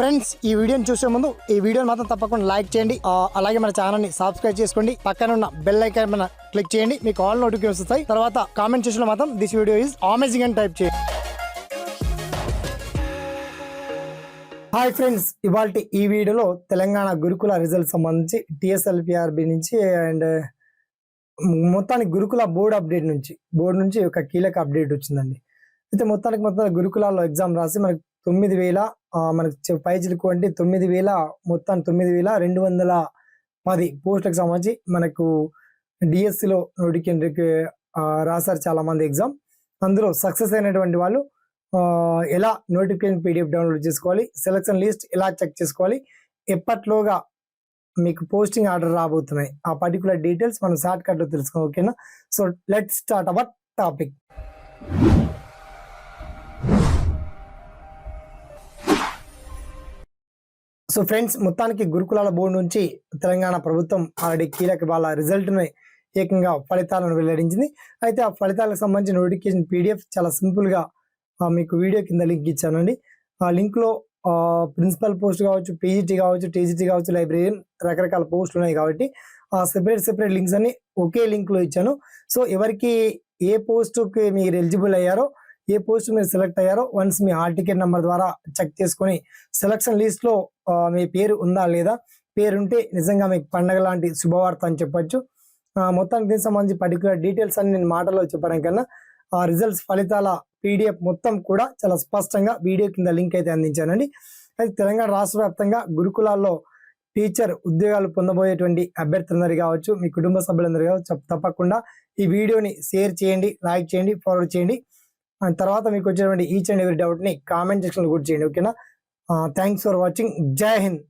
Friends ఈ వీడియోని చూసే ముందు ఈ వీడియోని మాత్రం తప్పకుండా లైక్ చేయండి. అలాగే మన ఛానల్ని సబ్స్క్రైబ్ చేసుకోండి. పక్కన ఉన్న బెల్ ఐకాన్ మన క్లిక్ చేయండి. మీకు ఆల్ నోటిఫికేషన్ వస్తాయి. తర్వాత కామెంట్ చేసిన మాత్రం దిస్ వీడియో ఈజ్ అమేజింగ్ అని టైప్ చేయండి. హాయ్ ఫ్రెండ్స్ ఇవాళ ఈ వీడియోలో తెలంగాణ గురుకుల రిజల్ట్ సంబంధించి టిఎస్ఎల్పిఆర్బి నుంచి అండ్ మొత్తానికి గురుకుల బోర్డ్ అప్డేట్ నుంచి బోర్డు నుంచి ఒక కీలక అప్డేట్ వచ్చిందండి. అయితే మొత్తానికి మొత్తం గురుకులాల్లో ఎగ్జామ్ రాసి మనకు తొమ్మిది వేల మనకు మనకి పైచిలకు అంటే తొమ్మిది వేల మొత్తం తొమ్మిది వేల రెండు వందల పది పోస్టులకు సంబంధించి మనకు డిఎస్సిలో నోటికి రాశారు చాలా మంది ఎగ్జామ్. అందులో సక్సెస్ అయినటువంటి వాళ్ళు ఎలా నోటిఫికేషన్ పీడిఎఫ్ డౌన్లోడ్ చేసుకోవాలి సెలక్షన్ లిస్ట్ ఎలా చెక్ చేసుకోవాలి ఎప్పట్లోగా మీకు పోస్టింగ్ ఆర్డర్ రాబోతున్నాయి ఆ పర్టికులర్ డీటెయిల్స్ మనం షార్ట్ కట్ తెలుసుకో ఓకేనా? So let start our topic. So friends మొత్తానికి గురుకులాల బోర్డు నుంచి తెలంగాణ ప్రభుత్వం ఆల్రెడీ కీలక వాళ్ళ రిజల్ట్ని ఏకంగా ఫలితాలను వెల్లడించింది. అయితే ఆ ఫలితాలకు సంబంధించిన నోటిఫికేషన్ పీడిఎఫ్ చాలా సింపుల్గా ఆ, మీకు వీడియో కింద లింక్ ఇచ్చానండి. ఆ లింక్లో ప్రిన్సిపల్ పోస్ట్ కావచ్చు పీజీటీ కావచ్చు టీజీటీ కావచ్చు లైబ్రరీ రకరకాల పోస్టులు ఉన్నాయి కాబట్టి ఆ సెపరేట్ సెపరేట్ లింక్స్ అన్ని ఒకే లింక్లో ఇచ్చాను. సో ఎవరికి ఏ పోస్టుకి మీరు ఎలిజిబుల్ అయ్యారో ఏ పోస్ట్ మీరు సెలెక్ట్ అయ్యారో వన్స్ మీ హాల్ టికెట్ నెంబర్ ద్వారా చెక్ చేసుకొని సెలక్షన్ లిస్ట్లో మీ పేరు ఉందా లేదా? పేరు ఉంటే నిజంగా మీకు పండగ లాంటి శుభవార్త అని చెప్పొచ్చు. మొత్తానికి దీనికి సంబంధించి పర్టికులర్ డీటెయిల్స్ అని నేను మాటలో చెప్పడం కన్నా ఆ రిజల్ట్స్ ఫలితాల పీడిఎఫ్ మొత్తం కూడా చాలా స్పష్టంగా వీడియో కింద లింక్ అయితే అందించానండి. అయితే తెలంగాణ రాష్ట్ర వ్యాప్తంగా గురుకులాల్లో టీచర్ ఉద్యోగాలు పొందబోయేటువంటి అభ్యర్థులందరూ కావచ్చు మీ కుటుంబ సభ్యులందరూ కావచ్చు తప్పకుండా ఈ వీడియోని షేర్ చేయండి లైక్ చేయండి ఫార్వర్డ్ చేయండి. తర్వాత మీకు వచ్చినటువంటి ఈచ్ అండ్ ఎవరి డౌట్ని కామెంట్ సెక్షన్లో కూడా చేయండి ఓకేనా థ్యాంక్స్ ఫర్ వాచింగ్ జై హింద్